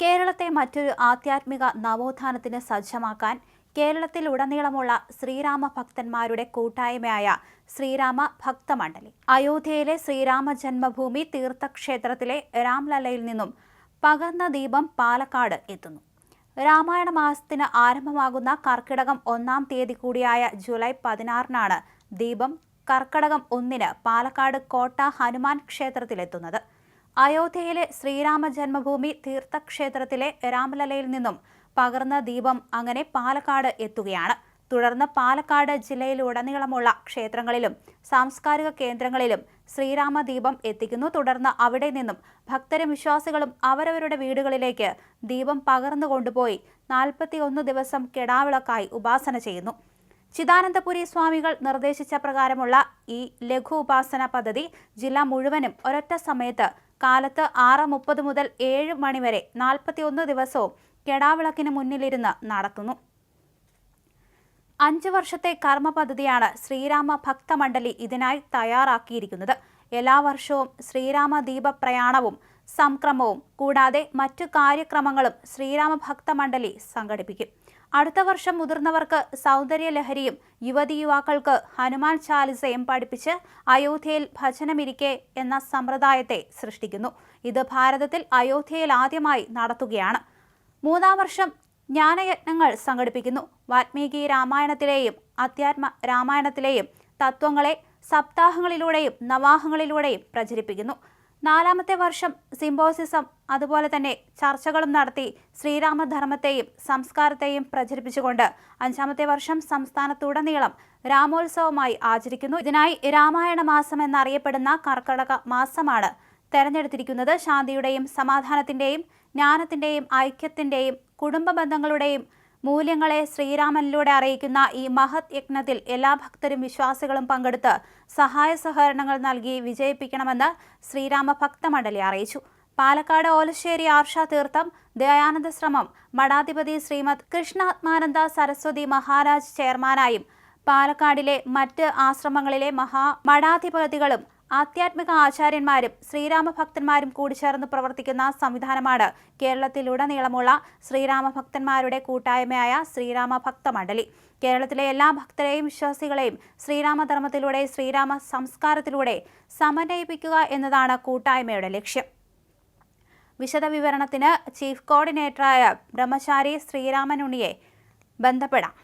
കേരളത്തെ മറ്റൊരു ആധ്യാത്മിക നവോത്ഥാനത്തിന് സജ്ജമാക്കാൻ കേരളത്തിൽ കേരളത്തിലുടനീളമുള്ള ശ്രീരാമ ഭക്തന്മാരുടെ കൂട്ടായ്മയായ ശ്രീരാമ ഭക്തമണ്ഡലി. അയോധ്യയിലെ ശ്രീരാമ ജന്മഭൂമി തീർത്ഥക്ഷേത്രത്തിലെ രാംലലയിൽ നിന്നും പകർന്ന ദീപം പാലക്കാട് എത്തുന്നു. രാമായണ മാസത്തിന് ആരംഭമാകുന്ന കർക്കിടകം ഒന്നാം തീയതി കൂടിയായ ജൂലൈ പതിനാറിനാണ് ദീപം കർക്കിടകം ഒന്നിന് പാലക്കാട് കോട്ട ഹനുമാൻ ക്ഷേത്രത്തിലെത്തുന്നത്. അയോധ്യയിലെ ശ്രീരാമ ജന്മഭൂമി തീർത്ഥക്ഷേത്രത്തിലെ രാമലലയിൽ നിന്നും പകർന്ന ദീപം അങ്ങനെ പാലക്കാട് എത്തുകയാണ്. തുടർന്ന് പാലക്കാട് ജില്ലയിലുടനീളമുള്ള ക്ഷേത്രങ്ങളിലും സാംസ്കാരിക കേന്ദ്രങ്ങളിലും ശ്രീരാമ ദീപം എത്തിക്കുന്നു. തുടർന്ന് അവിടെ നിന്നും ഭക്തരും വിശ്വാസികളും അവരവരുടെ വീടുകളിലേക്ക് ദീപം പകർന്നു കൊണ്ടുപോയി നാൽപ്പത്തിയൊന്ന് ദിവസം കെടാവിളക്കായി ഉപാസന ചെയ്യുന്നു. ചിദാനന്ദപുരി സ്വാമികൾ നിർദ്ദേശിച്ച പ്രകാരമുള്ള ഈ ലഘു ഉപാസന പദ്ധതി ജില്ല മുഴുവനും ഒരൊറ്റ സമയത്ത് കാലത്ത് ആറ് മുപ്പത് മുതൽ ഏഴ് മണിവരെ നാൽപ്പത്തിയൊന്ന് ദിവസവും കെടാവിളക്കിന് മുന്നിലിരുന്ന് നടത്തുന്നു. അഞ്ച് വർഷത്തെ കർമ്മ പദ്ധതിയാണ് ശ്രീരാമ ഭക്തമണ്ഡലി ഇതിനായി തയ്യാറാക്കിയിരിക്കുന്നത്. എല്ലാ വർഷവും ശ്രീരാമ ദീപ പ്രയാണവും സംക്രമവും കൂടാതെ മറ്റു കാര്യക്രമങ്ങളും ശ്രീരാമഭക്ത മണ്ഡലി സംഘടിപ്പിക്കും. അടുത്ത വർഷം മുതിർന്നവർക്ക് സൗന്ദര്യലഹരിയും യുവതി യുവാക്കൾക്ക് ഹനുമാൻ ചാലിസയും പഠിപ്പിച്ച് അയോധ്യയിൽ ഭജനമിരിക്കെ എന്ന സമ്പ്രദായത്തെ സൃഷ്ടിക്കുന്നു. ഇത് ഭാരതത്തിൽ അയോധ്യയിൽ ആദ്യമായി നടത്തുകയാണ്. മൂന്നാം വർഷം ജ്ഞാനയജ്ഞങ്ങൾ സംഘടിപ്പിക്കുന്നു. വാൽമീകി രാമായണത്തിലെയും അധ്യാത്മ രാമായണത്തിലെയും തത്വങ്ങളെ സപ്താഹങ്ങളിലൂടെയും നവാഹങ്ങളിലൂടെയും പ്രചരിപ്പിക്കുന്നു. നാലാമത്തെ വർഷം സിംബോസിസം അതുപോലെ തന്നെ ചർച്ചകളും നടത്തി ശ്രീരാമധർമ്മത്തെയും സംസ്കാരത്തെയും പ്രചരിപ്പിച്ചുകൊണ്ട് അഞ്ചാമത്തെ വർഷം സംസ്ഥാനത്തുടനീളം രാമോത്സവമായി ആചരിക്കുന്നു. ഇതിനായി രാമായണ മാസം എന്നറിയപ്പെടുന്ന കർക്കടക മാസമാണ് തെരഞ്ഞെടുത്തിരിക്കുന്നത്. ശാന്തിയുടെയും സമാധാനത്തിന്റെയും ജ്ഞാനത്തിന്റെയും ഐക്യത്തിന്റെയും കുടുംബ ബന്ധങ്ങളുടെയും മൂല്യങ്ങളെ ശ്രീരാമനിലൂടെ അറിയിക്കുന്ന ഈ മഹത് യജ്ഞത്തിൽ എല്ലാ ഭക്തരും വിശ്വാസികളും പങ്കെടുത്ത് സഹായ സഹകരണങ്ങൾ നൽകി വിജയിപ്പിക്കണമെന്ന് ശ്രീരാമ ഭക്തമണ്ഡലി അറിയിച്ചു. പാലക്കാട് ഓലശ്ശേരി ആർഷ തീർത്ഥം ദയാനന്ദ ശ്രമം മഠാധിപതി ശ്രീമദ് കൃഷ്ണാത്മാനന്ദ സരസ്വതി മഹാരാജ് ചെയർമാനായും പാലക്കാടിലെ മറ്റ് ആശ്രമങ്ങളിലെ മഹാ മഠാധിപതികളും ആധ്യാത്മിക ആചാര്യന്മാരും ശ്രീരാമഭക്തന്മാരും കൂടി ചേർന്ന് പ്രവർത്തിക്കുന്ന സംവിധാനമാണ് കേരളത്തിലുടനീളമുള്ള ശ്രീരാമഭക്തന്മാരുടെ കൂട്ടായ്മയായ ശ്രീരാമഭക്ത മണ്ഡലി. കേരളത്തിലെ എല്ലാ ഭക്തരെയും വിശ്വാസികളെയും ശ്രീരാമധർമ്മത്തിലൂടെ ശ്രീരാമ സംസ്കാരത്തിലൂടെ സമന്വയിപ്പിക്കുക എന്നതാണ് കൂട്ടായ്മയുടെ ലക്ഷ്യം. വിശദവിവരണത്തിന് ചീഫ് കോർഡിനേറ്ററായ ബ്രഹ്മചാരി ശ്രീരാമനുണിയെ ബന്ധപ്പെടാം.